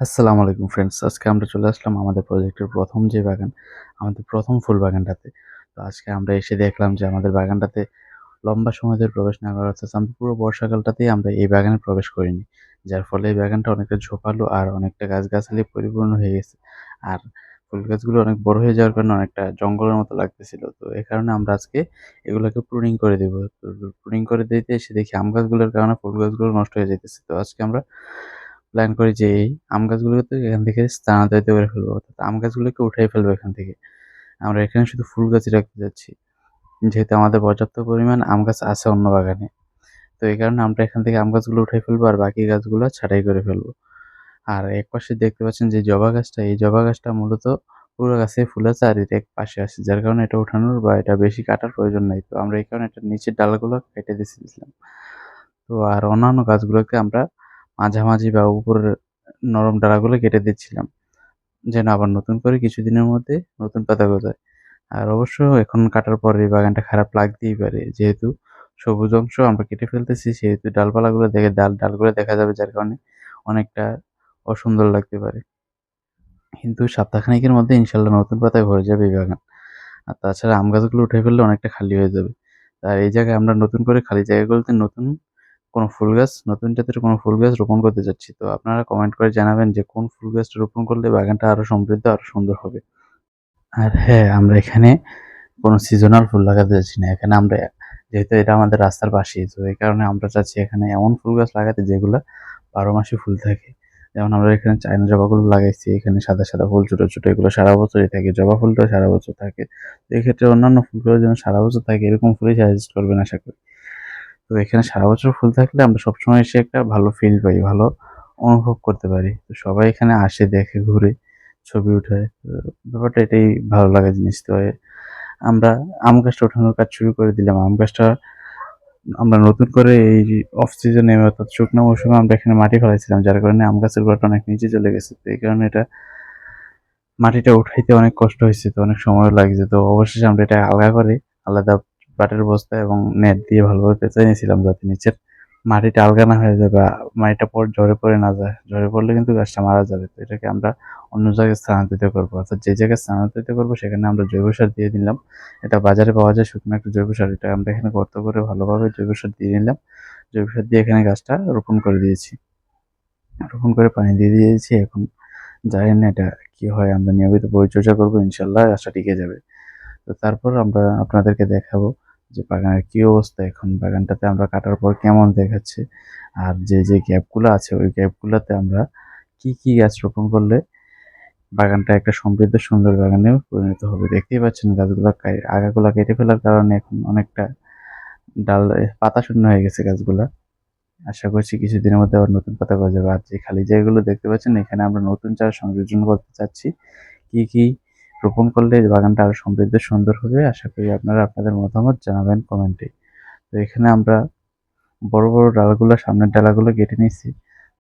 আসসালামু আলাইকুম ফ্রেন্ডস আজকে আমরা চলে আসলাম আমাদের প্রজেক্টের প্রথম যে বাগান, আমাদের প্রথম ফুল বাগানটাতে। তো আজকে আমরা এসে দেখলাম যে আমাদের বাগানটাতে লম্বা সময় ধরে প্রবেশ না করা অর্থাৎ আমরা পুরো বর্ষাকালটাতেই আমরা এই বাগানে প্রবেশ করিনি, যার ফলে এই বাগানটা অনেকটা ঝোপালো আর অনেকটা গাছগাছালি পরিপূর্ণ হয়ে গেছে। আর ফুল গাছগুলো অনেক বড় হয়ে যাওয়ার কারণে অনেকটা জঙ্গলের মতো লাগতেছিল। তো এই কারণে আমরা আজকে এগুলোকে প্রুনিং করে দেবো। প্রুনিং করে দিতে এসে দেখি আম গাছগুলোর কারণে ফুল গাছগুলো নষ্ট হয়ে যেতেছে তো আজকে আমরা প্ল্যান করি যে এই আম গাছগুলোকে তো এখান থেকে স্থানান্তরিত করে ফেলব। অর্থাৎ আম গাছগুলোকে উঠাই ফেলব এখান থেকে। আমরা এখানে শুধু ফুল গাছই রাখতে যাচ্ছি। যেহেতু আমাদের পর্যাপ্ত পরিমাণ আম গাছ আছে অন্য বাগানে। তো এই কারণে আমরা এখান থেকে আম গাছগুলো উঠাই ফেলব আর বাকি গাছগুলো ছাঁটাই করে ফেলব। আর এক পাশে দেখতে পাচ্ছেন যে জবা গাছটা, এই জবা গাছটা মূলত পুরো গাছে ফুল আছে আর এটা এক পাশে আছে, যার কারণে এটা উঠানোর বা এটা বেশি কাটার প্রয়োজন নেই। তো আমরা এই কারণে এটা নিচের ডালগুলো কেটে দিয়েছিলাম তো আর অন্যান্য গাছগুলোকে আমরা মাঝামাঝি বা উপরের নরম ডালাগুলো কেটে দিচ্ছিলাম, যেন আবার নতুন করে কিছুদিনের মধ্যে নতুন পাতা গজায়। আর অবশ্য এখন কাটার পরে এই বাগানটা খারাপ লাগতেই পারে, যেহেতু সবুজ অংশ আমরা কেটে ফেলতেছি, সেহেতু ডালপালাগুলো দেখে ডাল, ডালগুলো দেখা যাবে, যার কারণে অনেকটা অসুন্দর লাগতে পারে। কিন্তু সপ্তাহখানেকের মধ্যে ইনশাল্লাহ নতুন পাতায় ভরে যাবে এই বাগান। আর তাছাড়া আম গাছগুলো উঠে ফেললে অনেকটা খালি হয়ে যাবে। আর এই জায়গায় আমরা নতুন করে খালি জায়গাগুলোতে নতুন কোনো ফুল গাছ, নতুন জাতের কোনো ফুল গাছ রোপণ করতে যাচ্ছি। তো আপনারা কমেন্ট করে জানাবেন যে কোন ফুল গাছটা রোপণ করলে বাগানটা আরও সমৃদ্ধ আরও সুন্দর হবে। আর হ্যাঁ আমরা এখানে কোনো সিজনাল ফুল লাগাতে যাচ্ছি না। এখানে আমরা, যেহেতু এটা আমাদের রাস্তার পাশেই তো এই কারণে আমরা চাচ্ছি এখানে এমন ফুল গাছ লাগাতে যেগুলো বারো মাসে ফুল থাকে। যেমন আমরা এখানে চায়না জবাগুলো লাগাইছি, এখানে সাদা সাদা ফুল, ছোটো ছোটো এগুলো সারা বছরই থাকে, জবা ফুলটাও সারা বছর থাকে। তো এক্ষেত্রে অন্যান্য ফুলগুলো যেন সারা বছর থাকে, এরকম ফুলই সাজেস্ট করবেন আশা করি। তো এখানে সারা বছর ফুল থাকলে আমরা সবসময় এসে একটা ভালো ফিল পাই, ভালো অনুভব করতে পারি। তো সবাই এখানে আসে, দেখে, ঘুরে ছবি উঠায়। ব্যাপারটা এটাই ভালো লাগা জিনিস। তো আমরা আম গাছটা ওঠানোর কাজ শুরু করে দিলাম। আম গাছটা আমরা নতুন করে এই অফ সিজনে অর্থাৎ শুকনো মৌসুমে আমরা এখানে মাটি ফেলাইছিলাম, যার কারণে আম গাছের গোড়াটা অনেক নিচে চলে গেছে। তো এই কারণে এটা মাটিটা উঠাইতে অনেক কষ্ট হয়েছে। তো অনেক সময় লাগছে। তো অবশেষে আমরা এটা আলগা করে আলাদা বাটের বস্তা এবং নেট দিয়ে ভালোভাবে পেঁচাই নিয়েছিলাম যাতে নিচের মাটিটা আলগা না হয়ে যায় বা মাটিটা পর ঝরে পড়ে না যায়। ঝরে পড়লে কিন্তু গাছটা মারা যাবে। তো এটাকে আমরা অন্য জায়গায় স্থানান্তরিত করব। অর্থাৎ যে জায়গায় স্থানান্তরিত করব, সেখানে আমরা জৈব সার দিয়ে দিলাম। এটা বাজারে পাওয়া যায় শুকনো একটা জৈব সার। এটা আমরা এখানে গর্ত করে ভালোভাবে জৈব সার দিয়ে নিলাম। জৈব সার দিয়ে এখানে গাছটা রোপণ করে দিয়েছি। রোপণ করে পানি দিয়ে দিয়েছি। এখন জানি না এটা কি হয়। আমরা নিয়মিত পরিচর্যা করব ইনশাল্লাহ। গাছটা টিকে যাবে। তো তারপর আমরা আপনাদেরকে দেখাবো যে বাগানের কী অবস্থা, এখন বাগানটাতে আমরা কাটার পর কেমন দেখাচ্ছে, আর যে যে গ্যাপগুলো আছে, ওই গ্যাপগুলোতে আমরা কি কি গাছ রোপণ করলে বাগানটা একটা সমৃদ্ধ, সুন্দর বাগানেও পরিণত হবে। দেখতেই পাচ্ছেন গাছগুলো আগাগুলো কেটে ফেলার কারণে এখন অনেকটা ডাল পাতা শূন্য হয়ে গেছে গাছগুলা। আশা করছি কিছুদিনের মধ্যে আবার নতুন পাতা গজাবে আর যে খালি জায়গাগুলো দেখতে পাচ্ছেন, এখানে আমরা নতুন চারা সংযোজন করতে চাচ্ছি। কি কি রোপণ করলে বাগানটা আরও সমৃদ্ধ, সুন্দর হবে। আশা করি আপনারা আপনাদের মতামত জানাবেন কমেন্টে। তো এখানে আমরা বড় বড় ডালাগুলো, সামনের ডালাগুলো কেটে নিচ্ছি